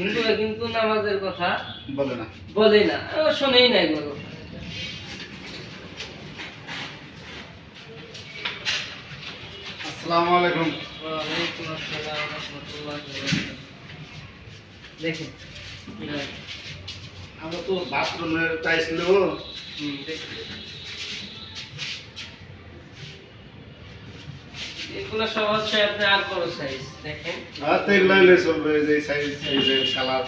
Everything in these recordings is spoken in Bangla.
হিন্দুরা কিন্তু নামাজের কথা বলে না। বলে না। শোনেই নাই বলো আসসালামু আলাইকুম। ওয়ালাইকুম আসসালাম রাহমাতুল্লাহি ওয়া বারাকাতুহু। দেখেন। আমরা তো বাথরুমের টাইস নেব। হুম, দেখেন। এগুলো সব হচ্ছে আপনি আর বড় সাইজ দেখেন। আর তো এগুলো হইলে চলবে যে সাইজ এই যে কালার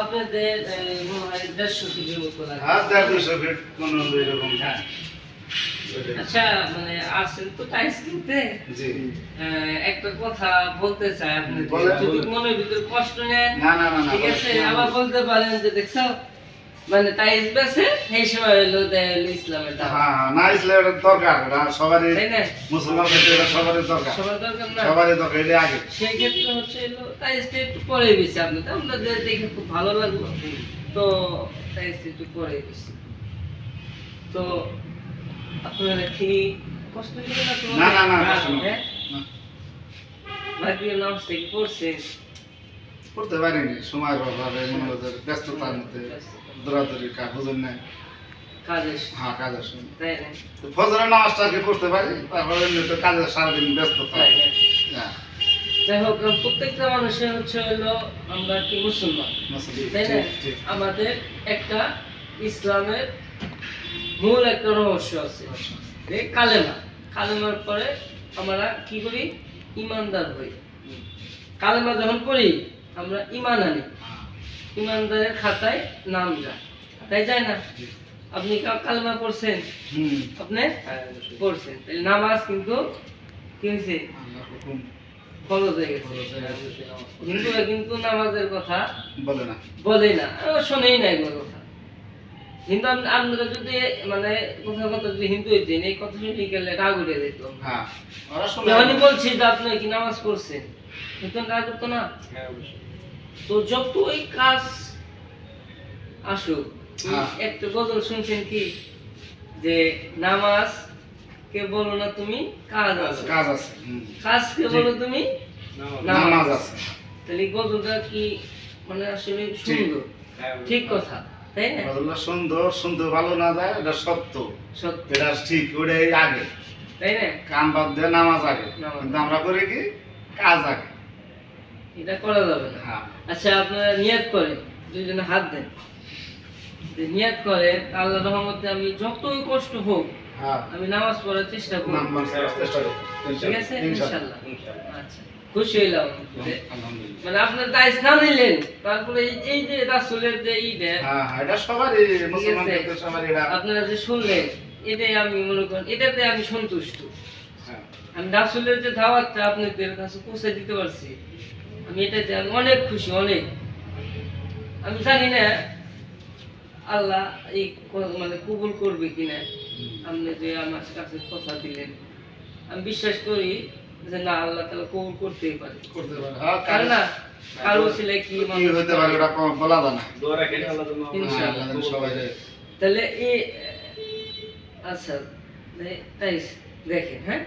আপনাদের দেড়শো মতো ফিট এরকম হ্যাঁ। আচ্ছা মানে আসেন তো টাইস কিনতে একটা কথা বলতে চাই আপনি যদি মনের ভিতরে কষ্ট নেন না না না না ঠিক আছে আবার বলতে পারেন যে দেখছ মানে টাইস বেছে সেই সময় দেয় ইসলামের হ্যাঁ হ্যাঁ, না ইসলে এটা দরকার এটা সবারই তাই মুসলমান ক্ষেত্রে এটা সবারই দরকার। সবার দরকার না? সবারই দরকার এটা আগে। সেই ক্ষেত্রে হচ্ছে হলো টাইসটা একটু পরে বেশি আপনি তো আমরা দেখে খুব ভালো লাগল। তো টাইসটা একটু পরে বেশি তো আপনারা কি কষ্ট নেবেন না তো? না না। না কষ্ট না। হ্যাঁ? করতে পারিনি সময় অভাবে মনে হচ্ছে ব্যস্ততার মধ্যে দৌড়াদৌড়ি কাজ বুঝুন না কাজের হ্যাঁ কাজের সময়। তাই না? ফজরের নামাজটা আগে পড়তে পারি তারপরে তো কাজের সারাদিন ব্যস্ততা। হ্যাঁ, যাই হোক প্রত্যেকটা মানুষের হচ্ছে হলো আমরা কি মুসলমান? তাই না। আমাদের একটা ইসলামের মূল একটা রহস্য আছে। কালেমা। কালেমার পরে আমরা কি করি? ইমানদার হই। কালেমা যখন পড়ি আমরা ইমান আনি। ইমানদারের খাতায় নাম যায়। তাই যায় না? আপনি কালেমা পড়ছেন? আপনি পড়ছেন। নামাজ কিন্তু কি হয়েছে? ফরজ হয়ে গেছে। হিন্দুরা কিন্তু নামাজের কথা বলে না। বলে না। শোনেই নাই কোনো। কথা কিন্তু যদি মানে কোথাও কথা যদি হিন্দু হইতেন এই কথা শুনে গেলে রাগ উঠে যেত হ্যাঁ। যখনই বলছি যে আপনি কি নামাজ পড়ছেন রাগ করতো না। তো যতই কাজ আসুক হ্যাঁ। একটা গজল শুনছেন কি? যে নামাজ কে বলো না তুমি কাজ আছে। কাজ আছে কাজ কে। বলো তুমি নামাজ। আছে। তাহলে গজলটা কি মানে আসলে সুন্দর? ঠিক কথা। তাই না? বদলা সুন্দর সুন্দর ভালো না যায় এটা সত্য। সত্য। এটা ঠিক ওটাই আগে। তাই না? বাদ দিয়ে নামাজ আগে। কিন্তু আমরা করি কি? কাজ আগে। এটা করা যাবে না। হ্যাঁ। আচ্ছা আপনারা নিয়াত করে দুইজনে হাত দেন। নিয়াত করে আল্লাহ রহমতে আমি যতই কষ্ট হোক হ্যাঁ। আমি নামাজ পড়ার চেষ্টা করব ঠিক আছে? ইনশাআল্লাহ আচ্ছা। খুশি হইলাম। মানে আপনার নিলেন তারপরে এই- যে রাসুলের যে হ্যাঁ? হ্যাঁ, এটা আপনারা যে শুনলেন এটাই আমি মনে করেন এটাতে আমি সন্তুষ্ট। হ্যাঁ। আমি রাসুলের যে দাওয়াতটা আপনাদের কাছে পৌঁছে দিতে পারছি আমি এটাতে আমি অনেক খুশি অনেক। আমি জানি না আল্লাহ এই মানে কবুল করবে কিনা। আপনি যে আমার কাছে কথা দিলেন। আমি বিশ্বাস করি যে না আল্লাহ তালা কবুল করতেই পারে। করতে পারে। হ্যাঁ না কার ছেলে কি কি পারে ওটা বলা যায় না। ইনশাআল্লাহ। হ্যাঁ, আল্লাহ সবাই তাহলে এই আচ্ছা তাই দেখেন হ্যাঁ?